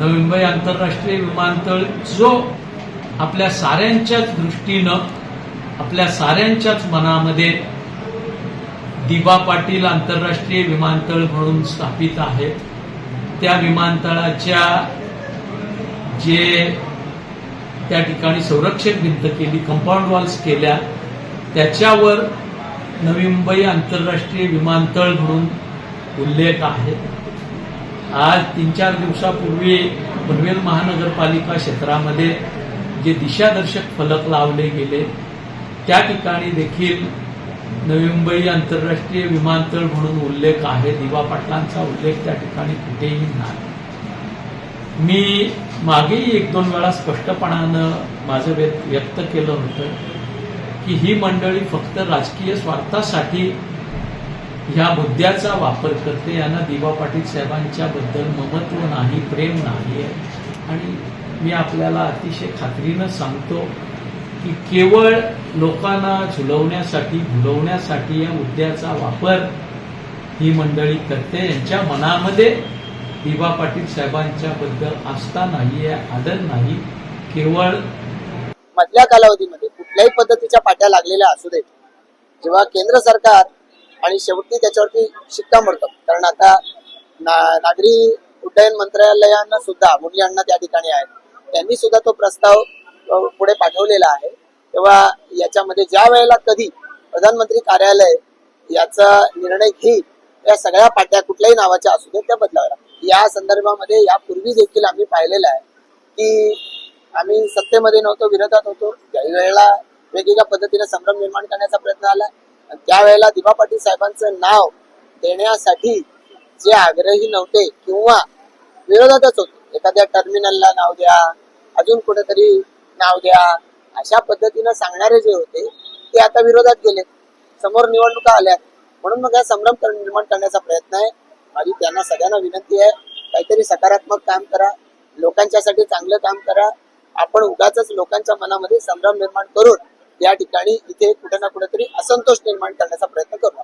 नवी मुंबई आंतरराष्ट्रीय विमानतळ जो आपल्या साऱ्यांच्याच दृष्टीनं आपल्या साऱ्यांच्याच मनामध्ये दिबा पाटील आंतरराष्ट्रीय विमानतळ म्हणून स्थापित आहे. त्या विमानतळाच्या जे त्या ठिकाणी संरक्षक भिंत केली कंपाऊंड वॉल्स केल्या त्याच्यावर नवी मुंबई आंतरराष्ट्रीय विमानतळ म्हणून उल्लेख आहे. आज तीन चार दिवसापूर्वी पनवेल महानगरपालिका क्षेत्रामध्ये जे दिशादर्शक फलक लावले गेले त्या ठिकाणी देखील नवी मुंबई आंतरराष्ट्रीय विमानतळ म्हणून उल्लेख आहे दिवा पाटलांचा उल्लेख त्या ठिकाणी कुठेही नाही. मी मागेही एक दोन वेळा स्पष्टपणानं माझं व्यक्त व्यक्त केलं होतं की ही मंडळी फक्त राजकीय स्वार्थासाठी ह्या मुद्द्याचा वापर करते. यांना दिवा पाटील साहेबांच्या बद्दल ममत्व नाही प्रेम नाही आहे. आणि मी आपल्याला अतिशय खात्रीनं सांगतो की केवळ लोकांना झुलवण्यासाठी भुलवण्यासाठी या मुद्द्याचा वापर ही मंडळी करते. यांच्या मनामध्ये दिवा पाटील साहेबांच्या बद्दल आस्था नाही आहे आदर नाही. केवळ मधल्या कालावधीमध्ये कुठल्याही पद्धतीच्या पाट्या लागलेल्या असू देत. जेव्हा केंद्र सरकार आणि शेवटी त्याच्यावरती शिक्कामोर्तब कारण आता ना- नागरी उड्डयन मंत्रालयानं सुद्धा मुली अण्णा त्या ठिकाणी आहेत. त्यांनी सुद्धा तो प्रस्ताव पुढे पाठवलेला आहे. तेव्हा याच्यामध्ये ज्या वेळेला कधी प्रधानमंत्री कार्यालय याचा निर्णय घेईल या सगळ्या पाट्या कुठल्याही नावाच्या असू देत त्या बदलाव्या या संदर्भामध्ये यापूर्वी देखील आम्ही पाहिलेलं आहे की आम्ही सत्तेमध्ये नव्हतो विरोधात होतो. काही वेळेला वेगवेगळ्या पद्धतीने संभ्रम निर्माण करण्याचा प्रयत्न आला. त्यावेळेला दिबा पाटील साहेबांचं नाव देण्यासाठी जे आग्रही नव्हते किंवा विरोधातच होते. एखाद्या टर्मिनलला नाव द्या अजून कुठेतरी नाव द्या अशा पद्धतीनं सांगणारे जे होते ते आता विरोधात गेले समोर निवडणुका आल्या. म्हणून मग हा संभ्रम निर्माण करण्याचा प्रयत्न आहे. माझी त्यांना सगळ्यांना विनंती आहे काहीतरी सकारात्मक काम करा लोकांच्यासाठी चांगलं काम करा. आपण उगाच लोकांच्या मनामध्ये संभ्रम निर्माण करून या ठिकाणी इथे कुठे ना कुठेतरी असंतोष निर्माण करण्याचा प्रयत्न करू